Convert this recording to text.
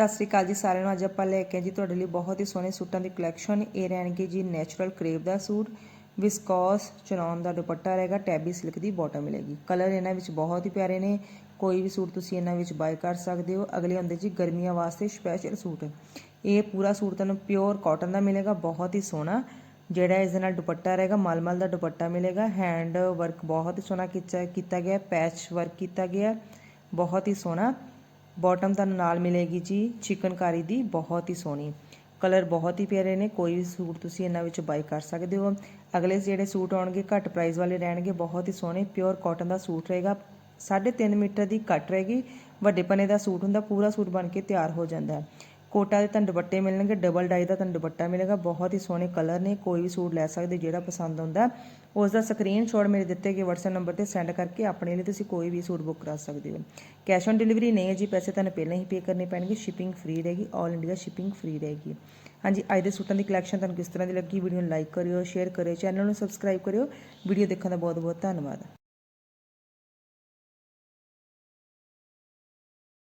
ਸਤਿ ਸ੍ਰੀ ਅਕਾਲ ਜੀ ਸਾਰਿਆਂ ਨੂੰ। ਅੱਜ ਆਪਾਂ ਲੈ ਕੇ ਜੀ ਤੁਹਾਡੇ ਲਈ ਬਹੁਤ ਹੀ ਸੋਹਣੇ ਸੂਟਾਂ ਦੀ ਕਲੈਕਸ਼ਨ ਇਹ ਰਹਿਣਗੇ ਜੀ ਨੈਚੁਰਲ ਕਰੇਵ ਦਾ ਸੂਟ ਵਿਸਕੋਸ ਚਨੌਨ ਦਾ ਦੁਪੱਟਾ ਰਹੇਗਾ ਟੈਬੀ ਸਿਲਕ ਦੀ ਬਾਟਮ ਮਿਲੇਗੀ ਕਲਰ ਇਹਨਾਂ ਵਿੱਚ ਬਹੁਤ ਹੀ ਪਿਆਰੇ ਨੇ। ਕੋਈ ਵੀ ਸੂਟ ਤੁਸੀਂ ਇਹਨਾਂ ਵਿੱਚ ਬਾਈ ਕਰ ਸਕਦੇ ਹੋ। ਅਗਲੇ ਹੁੰਦੇ ਜੀ ਗਰਮੀਆਂ ਵਾਸਤੇ ਸਪੈਸ਼ਲ ਸੂਟ। ਇਹ ਪੂਰਾ ਸੂਟ ਤੁਹਾਨੂੰ ਪਿਓਰ ਕਾਟਨ ਦਾ ਮਿਲੇਗਾ, ਬਹੁਤ ਹੀ ਸੋਹਣਾ। ਜਿਹੜਾ ਇਸ ਦੇ ਨਾਲ ਦੁਪੱਟਾ ਰਹੇਗਾ, ਮਲਮਲ ਦਾ ਦੁਪੱਟਾ ਮਿਲੇਗਾ। ਹੈਂਡ ਵਰਕ ਬਹੁਤ ਹੀ ਸੋਹਣਾ ਕੀਤਾ ਗਿਆ ਪੈਚ ਵਰਕ ਕੀਤਾ ਗਿਆ, ਬਹੁਤ ਹੀ ਸੋਹਣਾ। ਬੋਟਮ ਤੁਹਾਨੂੰ ਨਾਲ ਮਿਲੇਗੀ ਜੀ, ਚਿਕਨਕਾਰੀ ਦੀ ਬਹੁਤ ਹੀ ਸੋਹਣੀ। ਕਲਰ ਬਹੁਤ ਹੀ ਪਿਆਰੇ ਨੇ, ਕੋਈ ਵੀ ਸੂਟ ਤੁਸੀਂ ਇਹਨਾਂ ਵਿੱਚ ਬਾਈ ਕਰ ਸਕਦੇ ਹੋ। ਅਗਲੇ ਜਿਹੜੇ ਸੂਟ ਆਉਣਗੇ, ਘੱਟ ਪ੍ਰਾਈਸ ਵਾਲੇ ਰਹਿਣਗੇ, ਬਹੁਤ ਹੀ ਸੋਹਣੇ ਪਿਓਰ ਕਾਟਨ ਦਾ ਸੂਟ ਰਹੇਗਾ। 3.5 ਮੀਟਰ ਦੀ ਕੱਟ ਰਹੇਗੀ ਵੱਡੇ ਪਨੇ ਦਾ ਸੂਟ ਹੁੰਦਾ, ਪੂਰਾ ਸੂਟ ਬਣ ਕੇ ਤਿਆਰ ਹੋ ਜਾਂਦਾ ਹੈ। ਕੋਟਾ ਦੇ ਤੁਹਾਨੂੰ ਦੁਪੱਟੇ ਮਿਲਣਗੇ ਡਬਲ ਡਾਈ ਦਾ ਤੁਹਾਨੂੰ ਦੁਪੱਟਾ ਮਿਲੇਗਾ, ਬਹੁਤ ਹੀ ਸੋਹਣੇ ਕਲਰ ਨੇ, ਕੋਈ ਵੀ ਸੂਟ ਲੈ ਸਕਦੇ, ਜਿਹੜਾ ਪਸੰਦ ਆਉਂਦਾ ਉਸ ਦਾ ਸਕਰੀਨਸ਼ਾਟ ਮੇਰੇ ਦਿੱਤੇ ਗਏ WhatsApp ਨੰਬਰ ਤੇ ਸੈਂਡ ਕਰਕੇ ਆਪਣੇ ਲਈ ਤੁਸੀਂ ਕੋਈ ਵੀ ਸੂਟ ਬੁੱਕ ਕਰਾ ਸਕਦੇ ਹੋ। ਕੈਸ਼ ਔਨ ਡਿਲੀਵਰੀ ਨਹੀਂ ਹੈ ਜੀ, ਪੈਸੇ ਤੁਹਾਨੂੰ ਪਹਿਲਾਂ ਹੀ ਪੇ ਕਰਨੇ ਪੈਣਗੇ ਸ਼ਿਪਿੰਗ ਫ੍ਰੀ ਰਹੇਗੀ 올 ਇੰਡੀਆ ਸ਼ਿਪਿੰਗ ਫ੍ਰੀ ਰਹੇਗੀ। ਹਾਂਜੀ, ਅੱਜ ਦੇ ਸੂਟਾਂ ਦੀ ਕਲੈਕਸ਼ਨ ਤੁਹਾਨੂੰ ਕਿਸ ਤਰ੍ਹਾਂ ਦੀ ਲੱਗੀ ਵੀਡੀਓ ਨੂੰ ਲਾਈਕ ਕਰਿਓ ਸ਼ੇਅਰ ਕਰਿਓ ਚੈਨਲ ਨੂੰ ਸਬਸਕ੍ਰਾਈਬ ਕਰਿਓ ਵੀਡੀਓ ਦੇਖਣ ਦਾ ਬਹੁਤ ਬਹੁਤ ਧੰਨਵਾਦ।